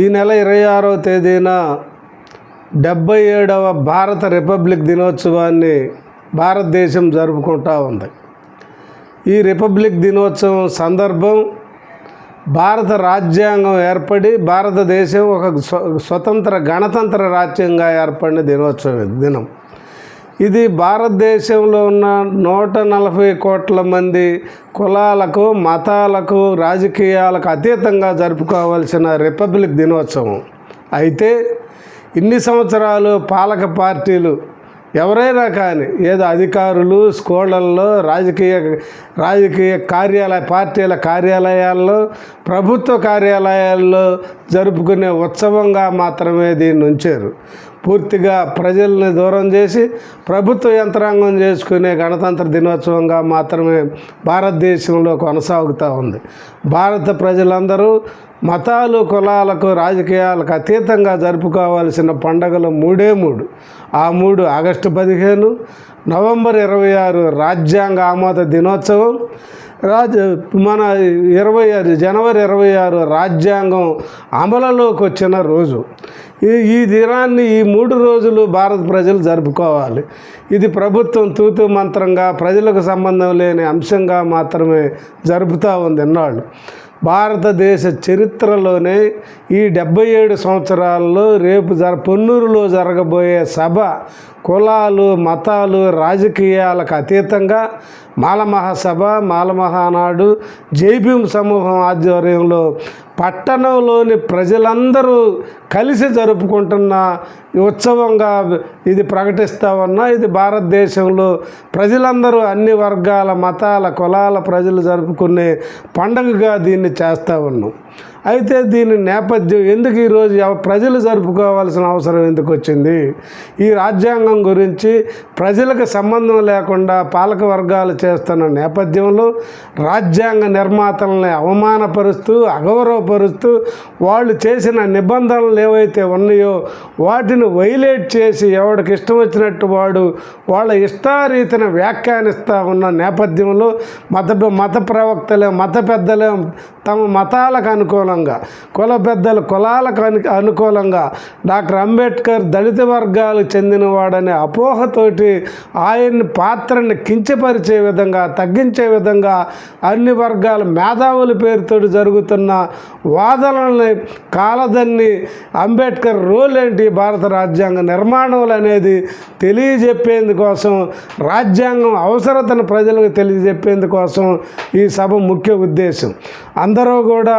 ఈ నెల ఇరవై ఆరవ తేదీన డెబ్బై ఏడవ భారత రిపబ్లిక్ దినోత్సవాన్ని భారతదేశం జరుపుకుంటా ఉంది. ఈ రిపబ్లిక్ దినోత్సవం సందర్భం భారత రాజ్యాంగం ఏర్పడి భారతదేశం ఒక స్వ స్వతంత్ర గణతంత్ర రాజ్యంగా ఏర్పడిన దినోత్సవం దినం. ఇది భారతదేశంలో ఉన్న నూట నలభై కోట్ల మంది కులాలకు మతాలకు రాజకీయాలకు అతీతంగా జరుపుకోవాల్సిన రిపబ్లిక్ దినోత్సవం. అయితే ఇన్ని సంవత్సరాలు పాలక పార్టీలు ఎవరైనా కానీ ఏదో అధికారులు స్కూళ్ళల్లో రాజకీయ రాజకీయ కార్యాలయ పార్టీల కార్యాలయాల్లో ప్రభుత్వ కార్యాలయాల్లో జరుపుకునే ఉత్సవంగా మాత్రమే దీన్ని ఉంచారు. పూర్తిగా ప్రజల్ని దూరం చేసి ప్రభుత్వ యంత్రాంగం చేసుకునే గణతంత్ర దినోత్సవంగా మాత్రమే భారతదేశంలో కొనసాగుతూ ఉంది. భారత ప్రజలందరూ మతాలు కులాలకు రాజకీయాలకు అతీతంగా జరుపుకోవాల్సిన పండగలు మూడే మూడు. ఆ మూడు ఆగస్టు పదిహేను నవంబర్ ఇరవై ఆరు రాజ్యాంగ ఆమోద దినోత్సవం. రాజ మన ఇరవై ఆరు జనవరి ఇరవై ఆరు రాజ్యాంగం అమలులోకి వచ్చిన రోజు. ఈ ఈ దినాన్ని ఈ మూడు రోజులు భారత ప్రజలు జరుపుకోవాలి. ఇది ప్రభుత్వం తూతు మంత్రంగా ప్రజలకు సంబంధం లేని అంశంగా మాత్రమే జరుపుతూ ఉంది ఎన్నాళ్ళు భారతదేశ చరిత్రలోనే ఈ డెబ్బై ఏడు సంవత్సరాల్లో రేపు జర పొన్నూరులో జరగబోయే సభ కులాలు మతాలు రాజకీయాలకు అతీతంగా మాలమహాసభ మాలమహానాడు జైభీం సమూహం ఆధ్వర్యంలో పట్టణంలోని ప్రజలందరూ కలిసి జరుపుకుంటున్న ఉత్సవంగా ఇది ప్రకటిస్తా ఉన్నా ఇది భారతదేశంలో ప్రజలందరూ అన్ని వర్గాల మతాల కులాల ప్రజలు జరుపుకునే పండగగా దీన్ని చేస్తూ ఉన్నాం. అయితే దీని నేపథ్యం ఎందుకు ఈరోజు ప్రజలు జరుపుకోవాల్సిన అవసరం ఎందుకు వచ్చింది? ఈ రాజ్యాంగం గురించి ప్రజలకు సంబంధం లేకుండా పాలక వర్గాలు చేస్తున్న నేపథ్యంలో రాజ్యాంగ నిర్మాతలని అవమానపరుస్తూ అగౌరవపరుస్తూ వాళ్ళు చేసిన నిబంధనలు ఏవైతే ఉన్నాయో వాటిని వైలేట్ చేసి ఎవడికి ఇష్టం వచ్చినట్టు వాడు వాళ్ళ ఇష్టారీతిన వ్యాఖ్యానిస్తూ ఉన్న నేపథ్యంలో మత మత ప్రవక్తలే మత పెద్దలే తమ మతాలకు అనుకూలం అనుకూలంగా కుల పెద్దలు కులాలకు అను అనుకూలంగా డాక్టర్ అంబేద్కర్ దళిత వర్గాలకు చెందినవాడనే అపోహతోటి ఆయన్ని పాత్రని కించపరిచే విధంగా తగ్గించే విధంగా అన్ని వర్గాల మేధావుల పేరుతో జరుగుతున్న వాదనల్ని కాలదన్ని అంబేద్కర్ రోల్ ఏంటి భారత రాజ్యాంగ నిర్మాణంలో అనేది తెలియజెప్పేందుకోసం రాజ్యాంగం అవసరతను ప్రజలకు తెలియజెప్పేందుకోసం ఈ సభ ముఖ్య ఉద్దేశం. అందరూ కూడా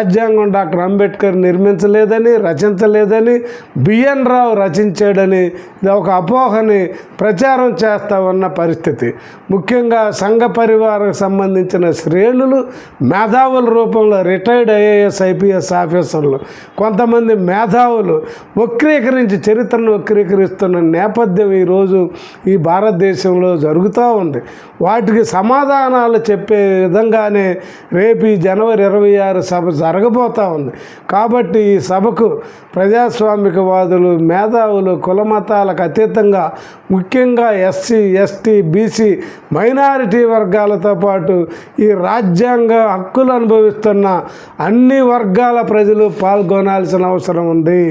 రాజ్యాంగం డాక్టర్ అంబేద్కర్ నిర్మించలేదని రచించలేదని బిఎన్ రావు రచించాడని ఇది ఒక అపోహని ప్రచారం చేస్తూ ఉన్న పరిస్థితి. ముఖ్యంగా సంఘ పరివారకు సంబంధించిన శ్రేణులు మేధావుల రూపంలో రిటైర్డ్ ఐఏఎస్ ఐపీఎస్ ఆఫీసర్లు కొంతమంది మేధావులు వక్రీకరించి చరిత్రను వక్రీకరిస్తున్న నేపథ్యం ఈరోజు ఈ భారతదేశంలో జరుగుతూ ఉంది. వాటికి సమాధానాలు చెప్పే విధంగానే రేపు ఈ జనవరి ఇరవై ఆరు సభ జరగబోతూ ఉంది. కాబట్టి ఈ సభకు ప్రజాస్వామికవాదులు మేధావులు కులమతాలకు అతీతంగా ముఖ్యంగా ఎస్సీ ఎస్టీ బీసీ మైనారిటీ వర్గాలతో పాటు ఈ రాజ్యాంగ హక్కులు అనుభవిస్తున్న అన్ని వర్గాల ప్రజలు పాల్గొనాల్సిన అవసరం ఉంది.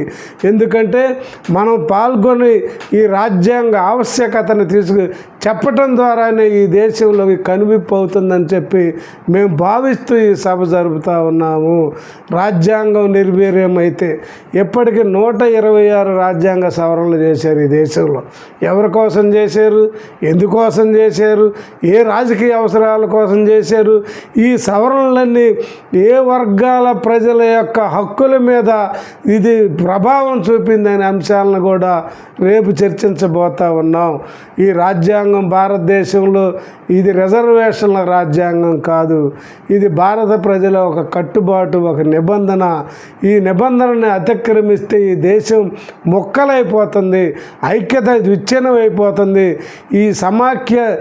ఎందుకంటే మనం పాల్గొని ఈ రాజ్యాంగ ఆవశ్యకతను తీసుకు చెప్పటం ద్వారానే ఈ దేశంలోకి కనువిప్పు అవుతుందని చెప్పి మేము భావిస్తూ ఈ సభ జరుపుతూ ఉన్నాము. రాజ్యాంగం నిర్వీర్యమైతే అయితే నూట ఇరవై ఆరు రాజ్యాంగ సవరణలు చేశారు ఈ దేశంలో. ఎవరి కోసం చేశారు? ఎందుకోసం చేశారు? ఏ రాజకీయ అవసరాల కోసం చేశారు? ఈ సవరణలన్నీ ఏ వర్గాల ప్రజల యొక్క హక్కుల మీద ఇది ప్రభావం చూపిందనే అంశాలను కూడా రేపు చర్చించబోతా ఉన్నాం. ఈ రాజ్యాంగం భారతదేశంలో ఇది రిజర్వేషన్ల రాజ్యాంగం కాదు. ఇది భారత ప్రజల ఒక కట్టుబాటు ఒక నిబంధన. ఈ నిబంధనని అతిక్రమిస్తే ఈ దేశం మొక్కలైపోతుంది ఐక్యత విచ్ఛిన్నం అయిపోతుంది ఈ సమాఖ్య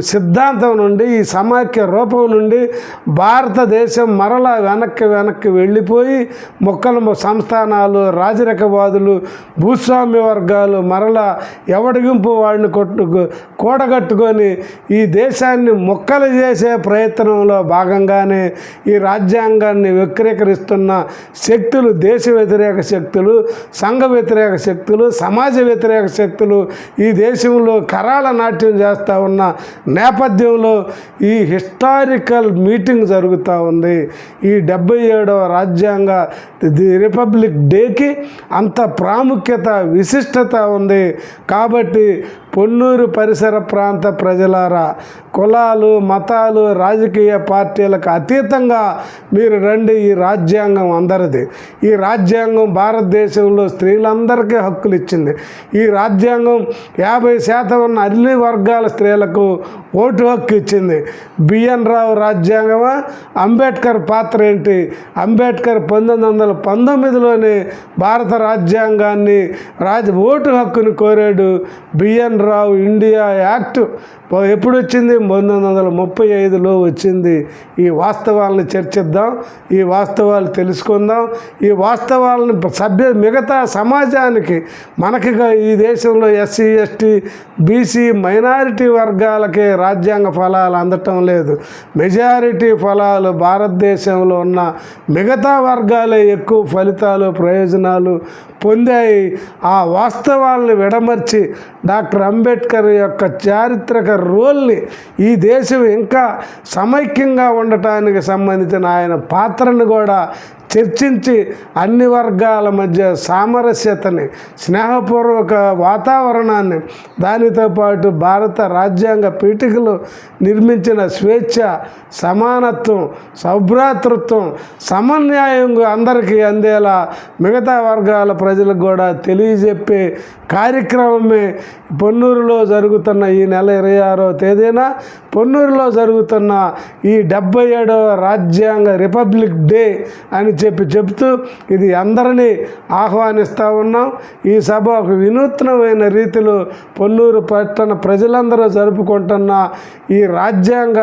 సిద్ధాంతం నుండి ఈ సమాఖ్య రూపం నుండి భారతదేశం మరలా వెనక్కి వెనక్కి వెళ్ళిపోయి మొక్కల సంస్థానాలు రాజరికవాదులు భూస్వామ్య వర్గాలు మరలా ఎవడిగింపు వాడిని కొట్టు కూడగట్టుకొని ఈ దేశాన్ని మొక్కలు చేసే ప్రయత్నంలో భాగంగానే ఈ రాజ్యాంగాన్ని వక్రీకరిస్తున్న శక్తులు దేశ వ్యతిరేక శక్తులు సంఘ వ్యతిరేక శక్తులు సమాజ వ్యతిరేక శక్తులు ఈ దేశంలో కరాల నాట్యం చేస్తూ ఉన్న నేపథ్యంలో ఈ హిస్టారికల్ మీటింగ్ జరుగుతూ ఉంది. ఈ డెబ్బై ఏడవ రాజ్యాంగ ది రిపబ్లిక్ డేకి అంత ప్రాముఖ్యత విశిష్టత ఉంది. కాబట్టి పొన్నూరు పరిసర ప్రాంత ప్రజలారా కులాలు మతాలు రాజకీయ పార్టీలకు అతీతంగా మీరు రండి ఈ రాజ్యాంగం అందరిది. ఈ రాజ్యాంగం భారతదేశంలో స్త్రీలందరికీ హక్కులు ఇచ్చింది. ఈ రాజ్యాంగం యాభై శాతం ఉన్న అన్ని వర్గాల స్త్రీలకు ఓటు హక్కు ఇచ్చింది. బిఎన్ రావు రాజ్యాంగమా? అంబేద్కర్ పాత్ర ఏంటి? అంబేద్కర్ పంతొమ్మిది వందల పంతొమ్మిదిలోనే భారత రాజ్యాంగాన్ని రాజ ఓటు హక్కును కోరాడు బిఎన్ రావు ఇండియా యాక్ట్ ఎప్పుడు వచ్చింది పంతొమ్మిది వందల ముప్పై ఐదులో వచ్చింది. ఈ వాస్తవాలను చర్చిద్దాం ఈ వాస్తవాలు తెలుసుకుందాం. ఈ వాస్తవాలను సభ్య మిగతా సమాజానికి మనకిగా ఈ దేశంలో ఎస్సీ ఎస్టీ బీసీ మైనారిటీ వర్గాలకే రాజ్యాంగ ఫలాలు అందటం లేదు. మెజారిటీ ఫలాలు భారతదేశంలో ఉన్న మిగతా వర్గాలే ఎక్కువ ఫలితాలు ప్రయోజనాలు పొందాయి. ఆ వాస్తవాలను విడమర్చి డాక్టర్ అంబేద్కర్ యొక్క చారిత్రక రోల్ని ఈ దేశం ఇంకా సమైక్యంగా ఉండటానికి సంబంధించిన ఆయన పాత్రను కూడా చర్చించి అన్ని వర్గాల మధ్య సామరస్యతని స్నేహపూర్వక వాతావరణాన్ని దానితో పాటు భారత రాజ్యాంగ పీఠికలు నిర్మించిన స్వేచ్ఛ సమానత్వం సౌభ్రాతృత్వం సమన్యాయం అందరికీ అందేలా మిగతా వర్గాల ప్రజలకు కూడా తెలియజెప్పే కార్యక్రమమే పొన్నూరులో జరుగుతున్న ఈ నెల ఇరవై ఆరో తేదీన పొన్నూరులో జరుగుతున్న ఈ డెబ్బై ఏడవ రాజ్యాంగ రిపబ్లిక్ డే అని చెప్పి చెబుతూ ఇది అందరినీ ఆహ్వానిస్తూ ఉన్నాం. ఈ సభ ఒక వినూత్నమైన రీతిలో పొన్నూరు పట్టణ ప్రజలందరూ జరుపుకుంటున్న ఈ రాజ్యాంగ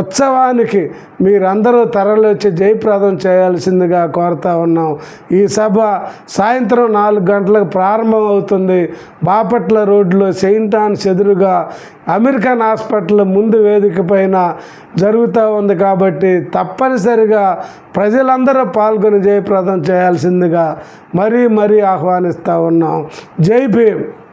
ఉత్సవానికి మీరందరూ తరలివచ్చి జయప్రదం చేయాల్సిందిగా కోరుతా ఉన్నాం. ఈ సభ సాయంత్రం నాలుగు గంటలకు ప్రారంభం అవుతుంది బాపట్ల రోడ్లో సెయింట్ ఆన్స్ ఎదురుగా అమెరికన్ హాస్పిటల్ ముందు వేదిక పైన జరుగుతూ ఉంది కాబట్టి తప్పనిసరిగా ప్రజలందరూ పాల్గొని జయప్రదం చేయాల్సిందిగా మరీ మరీ ఆహ్వానిస్తూ ఉన్నాం. జై భీమ్.